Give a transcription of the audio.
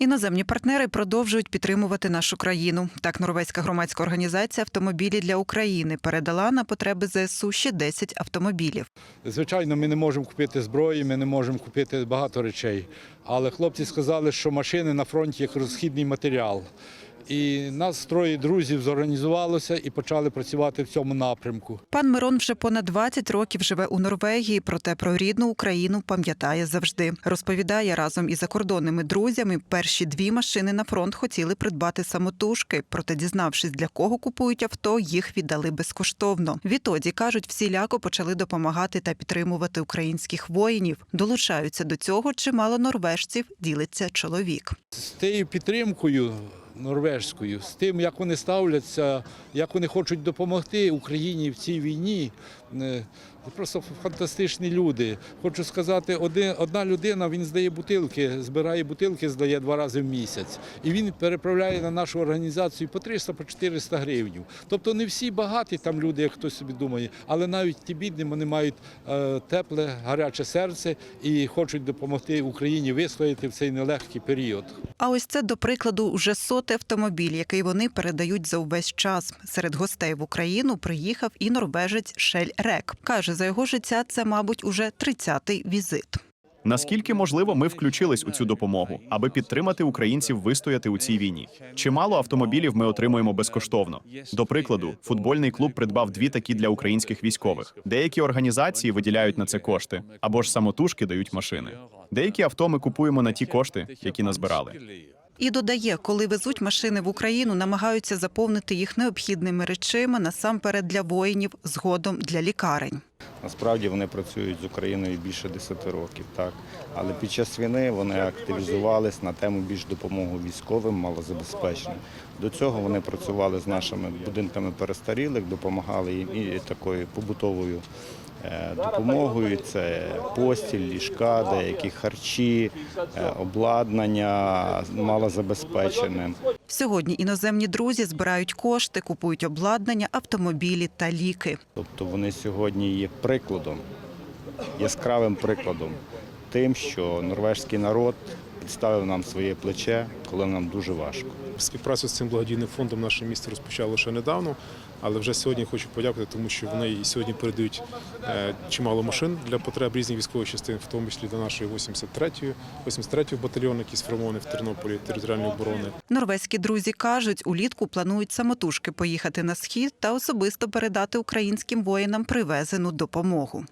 Іноземні партнери продовжують підтримувати нашу країну. Так, норвезька громадська організація Автомобілі для України передала на потреби ЗСУ ще 10 автомобілів. Звичайно, ми не можемо купити зброї, ми не можемо купити багато речей. Але хлопці сказали, що машини на фронті як розхідний матеріал. І нас троє друзів зорганізувалося і почали працювати в цьому напрямку. Пан Мирон вже понад 20 років живе у Норвегії, проте про рідну Україну пам'ятає завжди. Розповідає разом із закордонними друзями. Перші дві машини на фронт хотіли придбати самотужки. Проте, дізнавшись, для кого купують авто, їх віддали безкоштовно. Відтоді кажуть, всіляко почали допомагати та підтримувати українських воїнів. Долучаються до цього чимало норвежців. Ділиться чоловік. З тією підтримкою норвежською, з тим, як вони ставляться, як вони хочуть допомогти Україні в цій війні. Просто фантастичні люди. Хочу сказати, одна людина він здає бутилки, збирає бутилки, здає два рази в місяць. І він переправляє на нашу організацію по 300 по 400 гривень. Тобто не всі багаті там люди, як хтось собі думає, але навіть ті бідні вони мають е, тепле, гаряче серце і хочуть допомогти Україні вистояти в цей нелегкий період. А ось це, до прикладу, вже сотий автомобіль, який вони передають за увесь час. Серед гостей в Україну приїхав і норвежець Шель Рек. Каже, за його життя це, мабуть, уже 30-й візит. Наскільки можливо, ми включились у цю допомогу, аби підтримати українців вистояти у цій війні. Чимало автомобілів ми отримуємо безкоштовно. До прикладу, футбольний клуб придбав дві такі для українських військових. Деякі організації виділяють на це кошти або ж самотужки дають машини. Деякі авто ми купуємо на ті кошти, які назбирали. І додає, коли везуть машини в Україну, намагаються заповнити їх необхідними речима насамперед для воїнів, згодом для лікарень. Насправді вони працюють з Україною більше 10 років, так. Але під час війни вони активізувались на тему більш допомоги військовим, малозабезпеченим. До цього вони працювали з нашими будинками перестарілих, допомагали їм і такою побутовою допомогою. Це постіль, ліжка, деякі харчі, е, обладнання малозабезпеченим. Сьогодні іноземні друзі збирають кошти, купують обладнання, автомобілі та ліки. Тобто вони сьогодні є прикладом, яскравим прикладом тим, що норвежський народ підставив нам своє плече, коли нам дуже важко. Співпрацю з цим благодійним фондом наше місто розпочало ще недавно, але вже сьогодні хочу подякувати, тому що вони і сьогодні передають е, чимало машин для потреб різних військових частин, в тому числі до нашої 83-ї, 83-ї батальйону, який сформований в Тернополі територіальної оборони. Норвезькі друзі кажуть, улітку планують самотужки поїхати на схід та особисто передати українським воїнам привезену допомогу.